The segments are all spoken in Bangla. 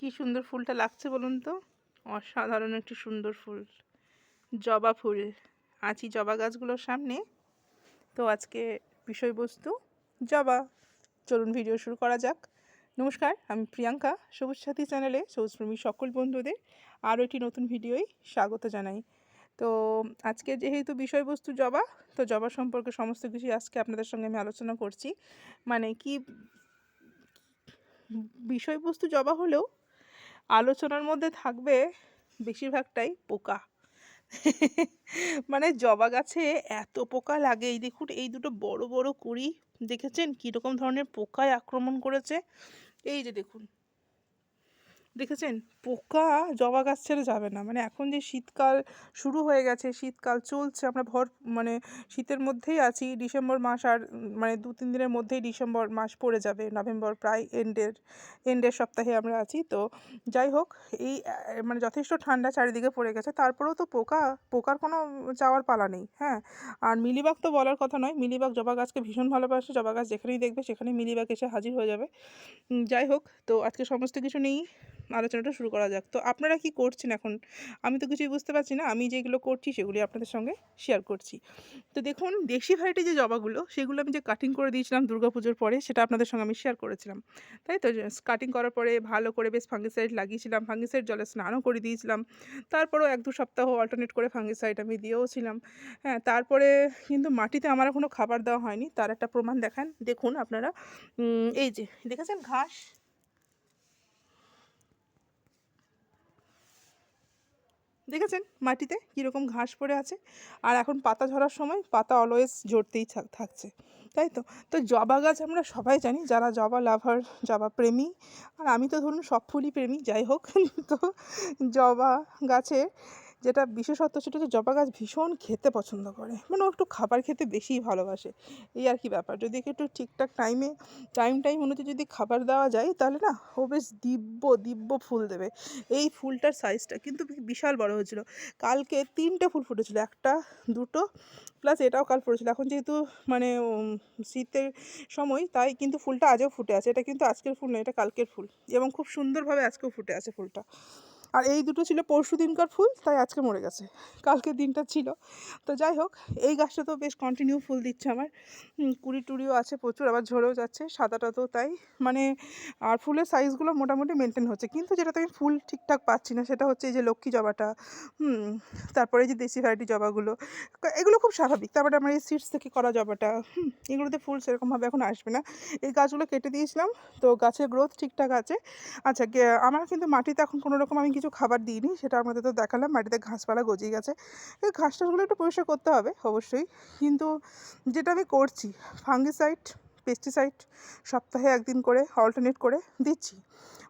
কি সুন্দর ফুলটা লাগছে বলুন তো? অসাধারণ একটি সুন্দর ফুল। জবা ফুল। আছি জবা গাছগুলোর সামনে। তো আজকে বিষয়বস্তু জবা। চলুন ভিডিও শুরু করা যাক। নমস্কার, আমি প্রিয়াঙ্কা। সবুজ সাথী চ্যানেলে সবুজপ্রেমী সকল বন্ধুদের আরও একটি নতুন ভিডিওয় স্বাগত জানাই। তো আজকে যেহেতু বিষয়বস্তু জবা, তো জবা সম্পর্কে সমস্ত কিছু আজকে আপনাদের সঙ্গে আমি আলোচনা করছি। মানে কি বিষয়বস্তু জবা হলেও আলোচনার মধ্যে থাকবে বেশিরভাগটাই পোকা। মানে জবা গাছে এত পোকা লাগে। এই দেখুন, এই দুটো বড় বড় কুড়ি দেখেছেন? কীরকম ধরনের পোকায় আক্রমণ করেছে? এই যে দেখুন দেখেছেন? পোকা জবা গাছ ছেড়ে যাবে না। মানে এখন যে শীতকাল শুরু হয়ে গেছে, শীতকাল চলছে, আমরা ভর মানে শীতের মধ্যেই আছি। ডিসেম্বর মাস আর মানে দু, তিন দিনের মধ্যেই ডিসেম্বর মাস পড়ে যাবে। নভেম্বর প্রায় এন্ডের এন্ডের সপ্তাহে আমরা আছি। তো যাই হোক, এই মানে যথেষ্ট ঠান্ডা চারিদিকে পড়ে গেছে। তারপরেও তো পোকা, পোকার কোনো যাওয়ার পালা নেই হ্যাঁ? আর মিলিবাগ তো বলার কথা নয়। মিলিবাগ জবা গাছকে ভীষণ ভালোবাসে। জবা গাছ যেখানেই দেখবে সেখানে মিলিবাগ এসে হাজির হয়ে যাবে। যাই হোক, তো আজকে সমস্ত কিছু নিয়েই আলোচনাটা শুরু করা যাক। তো আপনারা কি করছেন এখন? আমি তো কিছুই বুঝতে পারছি না। আমি যেগুলো করছি সেগুলি আপনাদের সঙ্গে শেয়ার করছি। তো দেখুন, দেশি ভ্যারাইটি যে জবাগুলো, সেগুলো আমি যে কাটিং করে দিয়েছিলাম পুজোর পরে, সেটা আপনাদের সঙ্গে আমি শেয়ার করেছিলাম। তাই তো? কাটিং করার পরে ভালো করে বেশ ফাঙ্গিসাইড লাগিয়েছিলাম। ফাঙ্গিসাইড জলে স্নানও করে দিয়েছিলাম। তারপরেও এক দু সপ্তাহ অল্টারনেট করে ফাঙ্গিসাইড আমি দিয়েও ছিলাম। হ্যাঁ তারপরে কিন্তু মাটিতে আমার কোনো খাবার দেওয়া হয়নি। তার একটা প্রমাণ দেখান। দেখুন আপনারা। এই যে, দেখেছেন ঘাস? দেখেছেন মাটিতে কীরকম ঘাস পড়ে আছে? আর এখন পাতা ঝরার সময় পাতা অলওয়েজ ঝরতেই থাকছে, তাই তো? তো জবা গাছ আমরা সবাই জানি যারা জবা লাভার জবা প্রেমী, আর আমি তো ধরুন সব ফুলই প্রেমী, যাই হোক। তো জবা গাছের যেটা বিশেষত্ব সেটা হচ্ছে জবা গাছ ভীষণ খেতে পছন্দ করে। মানে ও একটু খাবার খেতে বেশিই ভালোবাসে। এই আর কি ব্যাপার। যদি একটু ঠিকঠাক টাইমে টাইম টাইম অনুযায়ী যদি খাবার দেওয়া যায়, তাহলে না ও বেশ দিব্য দিব্য ফুল দেবে। এই ফুলটার সাইজটা কিন্তু বিশাল বড় হয়েছিল। কালকে তিনটে ফুল ফুটেছিল, একটা, দুটো প্লাস এটাও কাল ফুটেছিল। এখন যেহেতু মানে শীতের সময়, তাই কিন্তু ফুলটা আজও ফুটে আছে। এটা কিন্তু আজকের ফুল নয়, এটা কালকের ফুল। এবং খুব সুন্দরভাবে আজকেও ফুটে আছে ফুলটা। আর এই দুটো ছিল পরশু দিনকার ফুল, তাই আজকে মরে গেছে। কালকের দিনটা ছিল। তো যাই হোক, এই গাছটা তো বেশ কন্টিনিউ ফুল দিচ্ছে আমার। কুড়ি টুড়িও আছে প্রচুর, আবার ঝরেও যাচ্ছে, সাদাটা তো তাই। মানে আর ফুলের সাইজগুলো মোটামুটি মেনটেন হচ্ছে। কিন্তু যেটাতে আমি ফুল ঠিকঠাক পাচ্ছি না, সেটা হচ্ছে এই যে লক্ষ্মী জবাটা তারপরে যে দেশি ভ্যারাইটি জবাগুলো, এগুলো খুব স্বাভাবিক। তারপরে আমার এই সিডস থেকে করা জবাটা এগুলোতে ফুল সেরকমভাবে এখন আসবে না। এই গাছগুলো কেটে দিয়েছিলাম, তো গাছের গ্রোথ ঠিকঠাক আছে। আচ্ছা আমার কিন্তু মাটিতে এখন কোনো রকম আমি কিছু খাবার দিইনি, সেটা আপনাদের তো দেখালাম মাটিতে ঘাসপালা গজিয়ে গেছে। ঘাস টাসগুলো একটু পরিষ্কার করতে হবে, অবশ্যই। কিন্তু যেটা আমি করছি ফাঙ্গিসাইড পেস্টিসাইড সপ্তাহে একদিন করে অল্টারনেট করে দিচ্ছি।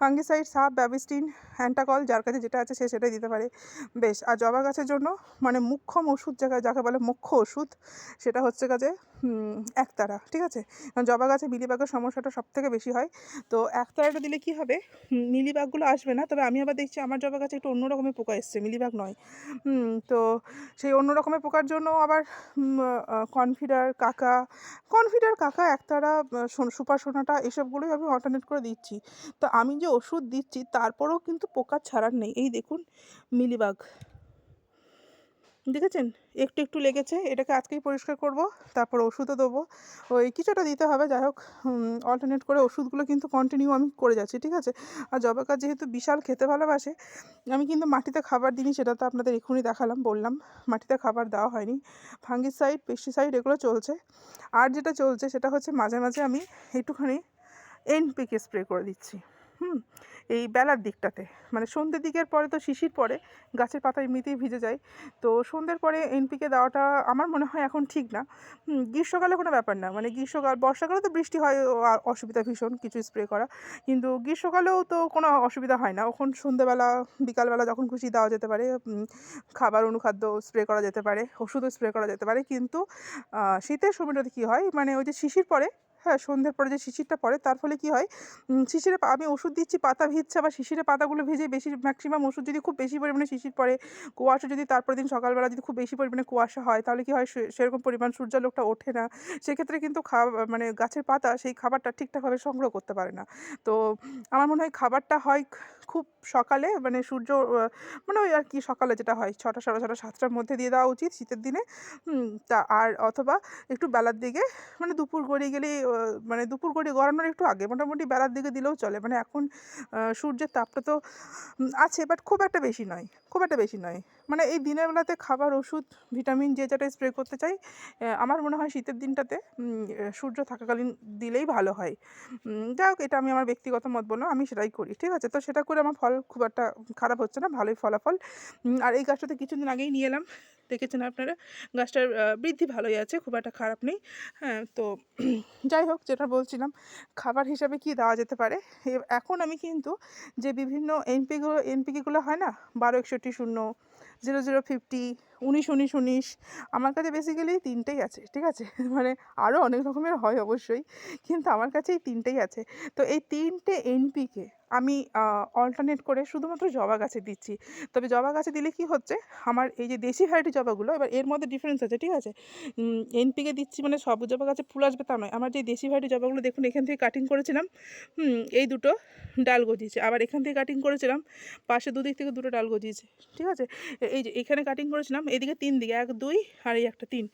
ফাঙ্গিসাইড, সাপ, ব্যাবিস্টিন, অ্যান্টাকল, যার কাছে যেটা আছে সে সেটাই দিতে পারে। বেশ, আর জবা গাছের জন্য মানে মুখ্যম ওষুধ জায়গায় যাকে বলে মুখ্য ওষুধ, সেটা হচ্ছে কাজে একতারা, ঠিক আছে? জবা গাছে মিলিবাগের সমস্যাটা সব থেকে বেশি হয়। তো একতারাটা দিলে কি হবে? মিলিবাগগুলো আসবে না, তবে আমি আবার দেখছি আমার জবা গাছে একটু অন্য রকমের পোকা এসছে, মিলিবাগ নয়। তো সেই অন্য রকমের পোকার জন্য আবার কনফিডার, কাকা কনফিডার, কাকা, একতারা সুপার সোনাটা, এসবগুলোই আমি অল্টারনেট করে দিচ্ছি। তো আমি যে ওষুধ দিচ্ছি, তারপরেও কিন্তু পোকা ছাড়ার নেই। এই দেখুন, মিলিবাগ। দেখেছেন? একটু একটু লেগেছে। এটাকে আজকেই পরিষ্কার করব, তারপর ওষুধও দেবো। ওই কিছুটা দিতে হবে, যাই হোক অল্টারনেট করে ওষুধগুলো কিন্তু কন্টিনিউ আমি করে যাচ্ছি, ঠিক আছে? আর জবা যেহেতু বিশাল, খেতে ভালোবাসে, আমি কিন্তু মাটিতে খাবার দিইনি, সেটা তো আপনাদের এক্ষুনি দেখালাম, বললাম। মাটিতে খাবার দেওয়া হয়নি। ফাঙ্গিসাইড পেস্টিসাইড এগুলো চলছে। আর যেটা চলছে, সেটা হচ্ছে মাঝে মাঝে আমি একটুখানি এনপিকে স্প্রে করে দিচ্ছি। হুম, এই বেলার দিকটাতে। মানে সন্ধ্যের দিকের পরে তো শিশির পরে গাছের পাতা এমনিতেই ভিজে যায়। তো সন্ধ্যের পরে এনপিকে দেওয়াটা আমার মনে হয় এখন ঠিক না। গ্রীষ্মকালে কোনো ব্যাপার না। মানে গ্রীষ্মকাল, বর্ষাকালে তো বৃষ্টি হয় অসুবিধা ভীষণ কিছু স্প্রে করা। কিন্তু গ্রীষ্মকালেও তো কোনো অসুবিধা হয় না। ওখন সন্ধ্যেবেলা, বিকালবেলা যখন খুশি দেওয়া যেতে পারে খাবার, অনুখাদ্য স্প্রে করা যেতে পারে, ওষুধও স্প্রে করা যেতে পারে। কিন্তু শীতের সময়টাতে কী হয়? মানে ওই যে শিশির পরে হ্যাঁ সন্ধ্যের পরে যে শিশিরটা পড়ে, তার ফলে কি হয়? শিশিরে আমি ওষুধ দিচ্ছি, পাতা ভিজছে বা শিশিরে পাতাগুলো ভিজে বেশি ম্যাক্সিমাম ওষুধ যদি খুব বেশি পরিমাণে শিশির পড়ে, কুয়াশা যদি তারপর দিন সকালবেলা যদি খুব বেশি পরিমাণে কুয়াশা হয়, তাহলে কি হয়? সেরকম পরিমাণ সূর্যালোকটা ওঠে না। সেক্ষেত্রে কিন্তু খাওয়া মানে গাছের পাতা সেই খাবারটা ঠিকঠাকভাবে সংগ্রহ করতে পারে না। তো আমার মনে হয় খাবারটা হয় খুব সকালে মানে সূর্য মানে ওই আর কি সকালে যেটা হয়, ছটা, সাড়ে ছটা, সাতটার মধ্যে দিয়ে দেওয়া উচিত শীতের দিনে। তা আর অথবা একটু বেলার দিকে মানে দুপুর গড়িয়ে গেলে মানে দুপুর গড়িয়ে গড়ানোর একটু আগে। মোটামুটি বেলার দিকে দিলেও চলে। মানে এখন সূর্যের তাপটা তো আছে বাট খুব একটা বেশি নয়। খুব একটা বেশি নয়। মানে এই দিনের বেলাতে খাবার, ওষুধ, ভিটামিন, যে যেটা স্প্রে করতে চাই আমার মনে হয় শীতের দিনটাতে সূর্য থাকাকালীন দিলেই ভালো হয়। যাই হোক, এটা আমি আমার ব্যক্তিগত মত বললাম, আমি সেটাই করি, ঠিক আছে? তো সেটা করে আমার ফল খুব একটা খারাপ হচ্ছে না, ভালোই ফলাফল। আর এই গাছটাতে কিছুদিন আগেই নিয়ে এলাম। দেখেছেন আপনারা, গাছটার বৃদ্ধি ভালোই আছে, খুব একটা খারাপ নেই। হ্যাঁ তো যাই হোক, যেটা বলছিলাম, খাবার হিসাবে কি দেওয়া যেতে পারে? এখন আমি কিন্তু যে বিভিন্ন এনপিগুলো এনপিকেগুলো হয় না, বারো একষট্টি শূন্য জিরো জিরো ফিফটি উনিশ উনিশ উনিশ। আমার কাছে বেসিক্যালি তিনটেই আছে, ঠিক আছে? মানে আরও অনেক রকমের হয় অবশ্যই, কিন্তু আমার কাছে এই তিনটেই আছে। তো এই তিনটে এনপিকে আমি অল্টারনেট করে শুধুমাত্র জবা গাছে দিচ্ছি। তবে জবা গাছে দিলে কি হচ্ছে? আমার এই যে দেশি ভ্যারাইটি জবাগুলো, এবার এর মধ্যে ডিফারেন্স আছে, ঠিক আছে? এনপিকে দিচ্ছি মানে সব জবা গাছে ফুল আসবে তা নয়। আমার যে দেশি ভ্যারাইটি জবাগুলো দেখুন, এখান থেকে কাটিং করেছিলাম এই দুটো ডাল গজিয়েছে। আবার এখান থেকে কাটিং করেছিলাম, পাশে দুদিক থেকে দুটো ডাল গজিয়েছে, ঠিক আছে? এই যে এখানে কাটিং করেছিলাম এদিকে তিন, দিকে এক, দুই, আর এই একটা তিন।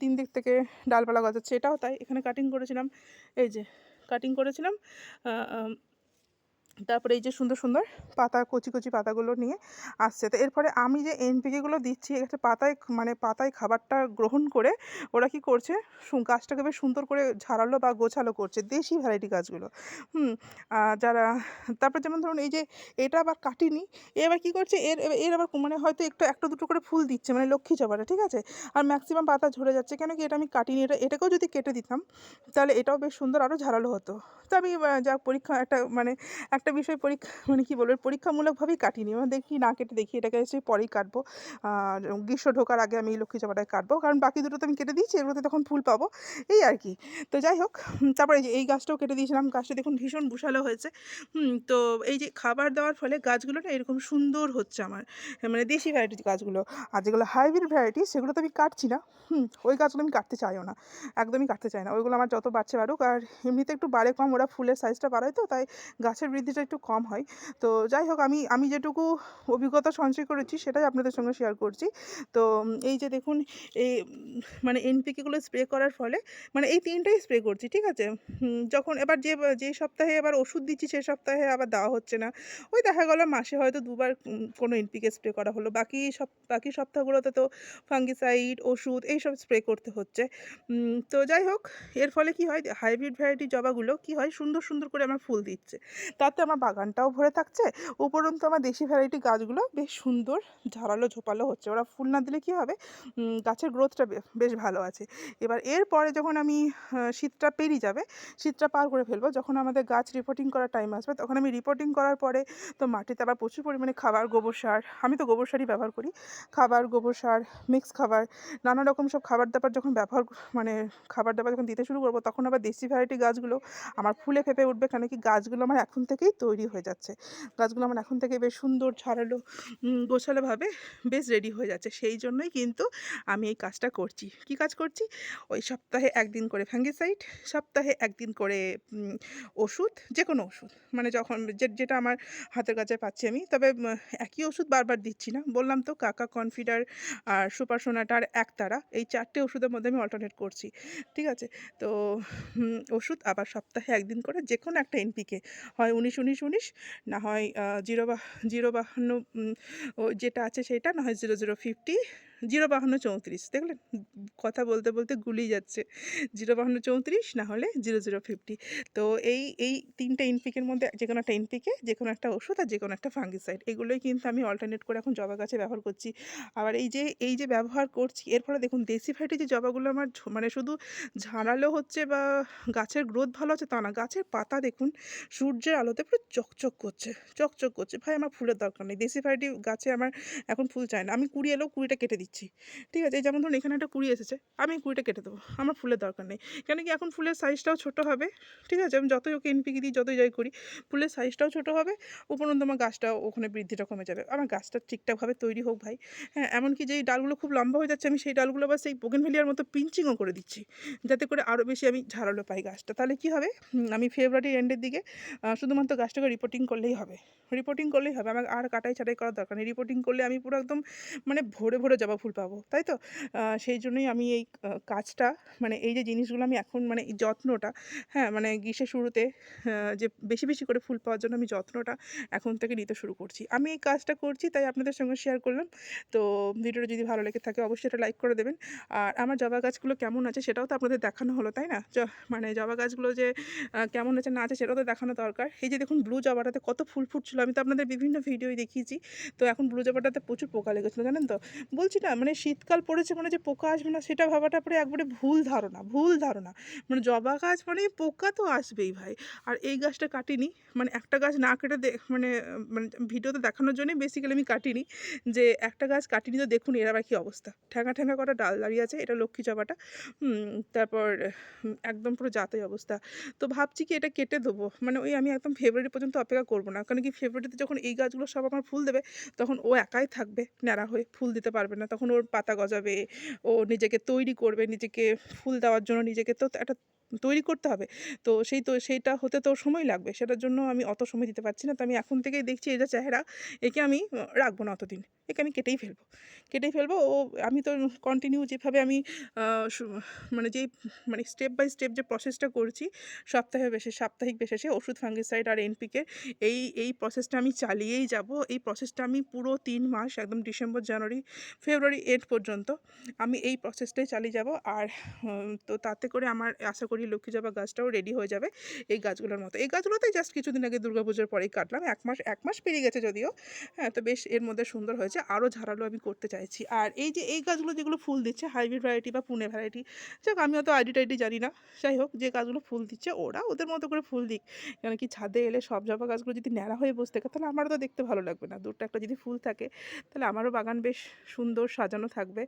তিন দিক থেকে ডালপালা গজাচ্ছে। এটাও তাই। এখানে কাটিং করেছিলাম। এই যে কাটিং করেছিলাম। তারপরে এই যে সুন্দর সুন্দর পাতা, কচি কচি পাতাগুলো নিয়ে আসছে। তো এরপরে আমি যে এনপিকেগুলো দিচ্ছি, একটা পাতায় মানে পাতায় খাবারটা গ্রহণ করে ওরা কি করছে গাছটাকে বেশ সুন্দর করে ঝাড়ালো বা গোছালো করছে, দেশি ভ্যারাইটি গাছগুলো। হুম যারা, তারপর যেমন ধরুন এই যে এটা আবার কাটিনি, এ আবার কী করছে, এর এর আবার মানে হয়তো একটু, একটা, দুটো করে ফুল দিচ্ছে মানে লক্ষ্মী জবাটা ঠিক আছে? আর ম্যাক্সিমাম পাতা ঝরে যাচ্ছে, কেন কি এটা আমি কাটিনি, এটা, এটাকেও যদি কেটে দিতাম, তাহলে এটাও বেশ সুন্দর আরও ঝাড়ালো হতো। তো আমি যা পরীক্ষা, একটা মানে একটা বিষয় পরীক্ষা মানে কী বলব, পরীক্ষামূলকভাবেই কাটিনি। মানে দেখি, না কেটে দেখি, এটাকে এসে পরেই কাটবো। গ্রীষ্ম ঢোকার আগে আমি লক্ষ্মী জবাটায় কাটবো। কারণ বাকি দুটো তো আমি কেটে দিয়েছি, এগুলোতে তখন ফুল পাবো। এই আর কি। তো যাই হোক তারপরে এই যে, এই গাছটাও কেটে দিয়েছিলাম। গাছটা দেখুন ভীষণ বুশালো হয়েছে। তো এই যে, খাবার দেওয়ার ফলে গাছগুলো না এরকম সুন্দর হচ্ছে আমার। মানে দেশি ভ্যারাইটির গাছগুলো। আর যেগুলো হাইব্রিড ভ্যারাইটি সেগুলো তো আমি কাটছি না। হুম, ওই গাছগুলো আমি কাটতে চাইও না। একদমই কাটতে চাই না। ওইগুলো আমার যত বাড়ছে বাড়ুক। আর এমনিতে একটু বাড়ে কম, ওরা ফুলের সাইজটা বাড়ায় তো, তাই গাছের বৃদ্ধিটা একটু কম হয়। তো যাই হোক, আমি আমি যেটুকু অভিজ্ঞতা সঞ্চয় করেছি সেটাই আপনাদের সঙ্গে শেয়ার করছি। তো এই যে দেখুন, এই মানে এনপিকেগুলো স্প্রে করার ফলে মানে এই তিনটাই স্প্রে করছি, ঠিক আছে? যখন এবার যে যে সপ্তাহে এবার ওষুধ দিচ্ছি সে সপ্তাহে আবার দেওয়া হচ্ছে না। ওই দেখা গেলো মাসে হয়তো দুবার কোনো এনপিকে স্প্রে করা হলো। বাকি সব বাকি সপ্তাহগুলোতে তো ফাঙ্গিসাইড ওষুধ এইসব স্প্রে করতে হচ্ছে। তো যাই হোক, এর ফলে কি হয়? হাইব্রিড ভ্যারাইটি জবাগুলো কি হয়? সুন্দর সুন্দর করে আমার ফুল দিচ্ছে। তাতে আমার বাগানটাও ভরে থাকছে। উপরন্তু আমার দেশি ভ্যারাইটি গাছগুলো বেশ সুন্দর, ঝাড়ালো, ঝোপালো হচ্ছে। ওরা ফুল না দিলে কি হবে? গাছের গ্রোথটা বেশ ভালো আছে। এবার এরপরে যখন আমি শীতটা পেরিয়ে যাবে, শীতটা পার করে ফেলব, যখন আমাদের গাছ রিপোর্টিং করার টাইম আসবে, তখন আমি রিপোর্টিং করার পরে তো মাটিতে আবার প্রচুর পরিমাণে খাবার, গোবর সার, আমি তো গোবর সারই ব্যবহার করি। খাবার, গোবর সার মিক্স খাবার, নানা রকম সব খাবার দাবার যখন ব্যবহার মানে খাবার দাবার যখন দিতে শুরু করব, তখন আবার দেশি ভ্যারাইটি গাছগুলো আমার ফুলে ফেপে উঠবে। কেন কি গাছগুলো আমার এখন থেকেই তৈরি হয়ে যাচ্ছে। গাছগুলো আমার এখন থেকে বেশ সুন্দর উম, গোছালোভাবে বেশ রেডি হয়ে যাচ্ছে। সেই জন্যই কিন্তু আমি এই কাজটা করছি। কি কাজ করছি? ওই সপ্তাহে একদিন করে ফ্যাঙ্গিসাইড সপ্তাহে একদিন করে ওষুধ যে কোনো ওষুধ। মানে যখন যেটা আমার হাতের কাছে পাচ্ছি আমি। তবে একই ওষুধ বারবার দিচ্ছি না। বললাম তো কাকা কনফিডার আর সুপার সোনাটার একতারা এই চারটে ওষুধের মধ্যে আমি অল্টারনেট করছি। ঠিক আছে? তো ওষুধ আবার সপ্তাহে একদিন করে যে কোনো একটা এনপিকে হয় উনিশ উনিশ উনিশ না হয় জিরো বা জিরো বাহান্ন যেটা আছে সেটা, না হয় জিরো জিরো ফিফটি। জিরো বাহান্ন চৌত্রিশ, দেখলেন? কথা বলতে বলতে গুলিয়ে যাচ্ছে। জিরো বাহান্ন চৌত্রিশ না হলে জিরো জিরো ফিফটি। তো এই এই তিনটে এনপিকের মধ্যে যে কোনো একটা এনপিকে যে কোনো একটা ওষুধ আর যে কোনো একটা ফাঙ্গিসাইড, এগুলোই কিন্তু আমি অল্টারনেট করে এখন জবা গাছে ব্যবহার করছি। আবার এই যে এই যে ব্যবহার করছি, এর ফলে দেখুন, দেশি ভ্যারাইটি যে জবাগুলো আমার মানে শুধু ঝাড়ালো হচ্ছে বা গাছের গ্রোথ ভালো হচ্ছে তা না, গাছের পাতা দেখুন, সূর্যের আলোতে পুরো চকচক করছে চকচক করছে। ভাই, আমার ফুলের দরকার নেই। দেশি ভ্যারাইটি গাছে আমার এখন ফুল চাই না। আমি কুড়ি এলেও কুড়িটা কেটে দিচ্ছি। দিচ্ছি। ঠিক আছে যেমন ধরুন এখানে একটা কুড়ি এসেছে, আমি কুড়িটা কেটে দেবো, আমার ফুলের দরকার নেই। কেন কি এখন ফুলের সাইজটাও ছোট হবে, ঠিক আছে? আমি যতই ওকে এনপিকে দিই, যতই যাই করি, ফুলের সাইজটাও ছোট হবে, উপরন্ত আমার গাছটাও ওখানে বৃদ্ধিটা কমে যাবে। আমার গাছটা ঠিকঠাকভাবে তৈরি হোক ভাই হ্যাঁ এমনকি যেই ডালগুলো খুব লম্বা হয়ে যাচ্ছে, আমি সেই ডালগুলো আবার সেই বোগেনভেলিয়ার মতো পিঞ্চিংও করে দিচ্ছি, যাতে করে আরও বেশি আমি ঝাড়ালো পাই গাছটা। তাহলে কি হবে? আমি ফেব্রুয়ারি এন্ডের দিকে শুধুমাত্র গাছটাকে রিপোর্টিং করলেই হবে। রিপোর্টিং করলেই হবে আমার আর কাটাই ছাটাই করার দরকার নেই। রিপোর্টিং করলে আমি পুরো একদম মানে ভরে ভরে জবা ফুল পাবো, তাই তো? সেই জন্যই আমি এই কাজটা মানে এই যে জিনিসগুলো আমি এখন মানে যত্নটা হ্যাঁ মানে গ্রীষ্মের শুরুতে যে বেশি বেশি করে ফুল পাওয়ার জন্য আমি যত্নটা এখন থেকে নিতে শুরু করছি। আমি এই কাজটা করছি, তাই আপনাদের সঙ্গে শেয়ার করলাম। তো ভিডিওটা যদি ভালো লেগে থাকে, অবশ্যই এটা লাইক করে দেবেন। আর আমার জবা গাছগুলো কেমন আছে সেটাও তো আপনাদের দেখানো হলো, তাই না? মানে জবা গাছগুলো যে কেমন আছে না আছে সেটাও তো দেখানো দরকার। এই যে দেখুন ব্লু জবাটাতে কত ফুল ফুটছিল, আমি তো আপনাদের বিভিন্ন ভিডিওই দেখিয়েছি। তো এখন ব্লু জবাটাতে প্রচুর পোকা লেগেছিলো, জানেন তো? বলছি না মানে শীতকাল পড়েছে মানে যে পোকা আসবে না, সেটা ভাবাটা পরে একবারে ভুল ধারণা ভুল ধারণা। মানে জবা গাছ মানে পোকা তো আসবেই ভাই। আর এই গাছটা কাটিনি মানে একটা গাছ না কেটে মানে মানে ভিডিওতে দেখানোর জন্যই বেসিক্যালি আমি কাটিনি যে একটা গাছ কাটিনি তো দেখুন এর আবার কী অবস্থা। ঠ্যাঙা ঠ্যাঙা কটা ডাল দাঁড়িয়ে আছে, এটা লক্ষ্মী জবাটা। তারপর একদম পুরো যাতই অবস্থা। তো ভাবছি কি এটা কেটে দেবো মানে ওই আমি একদম ফেব্রুয়ারি পর্যন্ত অপেক্ষা করব না, কারণ কি ফেব্রুয়ারিতে যখন এই গাছগুলো সব আমার ফুল দেবে, তখন ও একাই থাকবে, ন্যাড়া হয়ে ফুল দিতে পারবে না, তখন ওর পাতা গজাবে ও নিজেকে তৈরি করবে নিজেকে ফুল দেওয়ার জন্য নিজেকে। তো একটা তৈরি করতে হবে। তো সেই তো, সেইটা হতে তো সময় লাগবে। সেটার জন্য আমি অত সময় দিতে পারছি না। তো আমি এখন থেকেই দেখছি যে চেহারা, একে আমি রাখব না অতদিন। একে আমি কেটেই ফেলব। কেটেই ফেলব। ও, আমি তো কন্টিনিউ যেভাবে আমি মানে যেই মানে স্টেপ বাই স্টেপ যে প্রসেসটা করছি, সপ্তাহে বেশি, সাপ্তাহিক বেসেসে ওষুধ ফাঙ্গিসাইড আর এনপিকে এই এই প্রসেসটা আমি চালিয়েই যাব। এই প্রসেসটা আমি পুরো তিন মাস, একদম ডিসেম্বর জানুয়ারি ফেব্রুয়ারি এন্ড পর্যন্ত, আমি এই প্রসেসটাই চালিয়ে যাব। আর তো তাতে করে আমার, আশা করি লক্ষ্মী জবা গাছটাও রেডি হয়ে যাবে এই গাছগুলোর মতো। এই গাছগুলোতে জাস্ট কিছুদিন আগে দুর্গাপুজোর পরেই কাটলাম। এক মাস এক মাস পেরিয়ে গেছে যদিও। হ্যাঁ তো বেশ এর মধ্যে সুন্দর হয়েছে। আরও ঝাড়ালো আমি করতে চাইছি। আর এই যে এই গাছগুলো যেগুলো ফুল দিচ্ছে হাইব্রিড ভ্যারাইটি বা পুনে ভ্যারাইটি যাক আমি অত আইডি টাইডি জানি না। যাই হোক, যে গাছগুলো ফুল দিচ্ছে, ওরা ওদের মতো করে ফুল দিক। কেন কি ছাদে এলে সব জবা গাছগুলো যদি ন্যাড়া হয়ে বসে থাকে, তাহলে আমারও তো দেখতে ভালো লাগবে না। দুটো একটা যদি ফুল থাকে, তাহলে আমারও বাগান বেশ সুন্দর সাজানো থাকবে।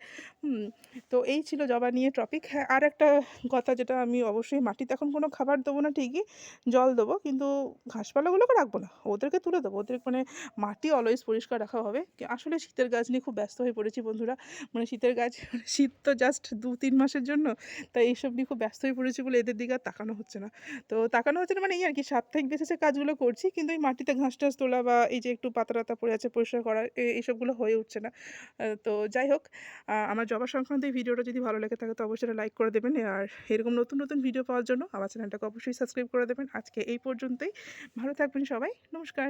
তো এই ছিল জবা নিয়ে টপিক হ্যাঁ আর একটা কথা যেটা আমি অবশ্যই মাটিতে এখন কোনো খাবার দেবো না, ঠিকই জল দেবো, কিন্তু ঘাসপালাগুলোকে রাখব না, ওদেরকে তুলে দেবো, ওদের মানে মাটি অলওয়েজ পরিষ্কার রাখা হবে। আসলে শীতের গাছ নিয়ে খুব ব্যস্ত হয়ে পড়েছি বন্ধুরা মানে শীতের গাছ মানে শীত তো জাস্ট দু তিন মাসের জন্য, তাই এইসব নিয়ে খুব ব্যস্ত হয়ে পড়েছি বলে এদের দিকে আর তাকানো হচ্ছে না। তো তাকানো হচ্ছে না মানে এই আর কি, সাপ্তাহিক বেসিসে কাজগুলো করছি, কিন্তু এই মাটিতে ঘাস টাস তোলা বা এই যে একটু পাতা টাতা পড়ে আছে পরিষ্কার করা এইসবগুলো হয়ে উঠছে না। তো যাই হোক আমার জবা সংক্রান্ত এই ভিডিওটা যদি ভালো লেগে থাকে তো অবশ্যই লাইক করে দেবেন, আর এরকম নতুন নতুন ভিডিও পাওয়ার জন্য আমার চ্যানেলটাকে অবশ্যই সাবস্ক্রাইব করে দেবেন। আজকে এই পর্যন্তই। ভালো থাকবেন সবাই। নমস্কার।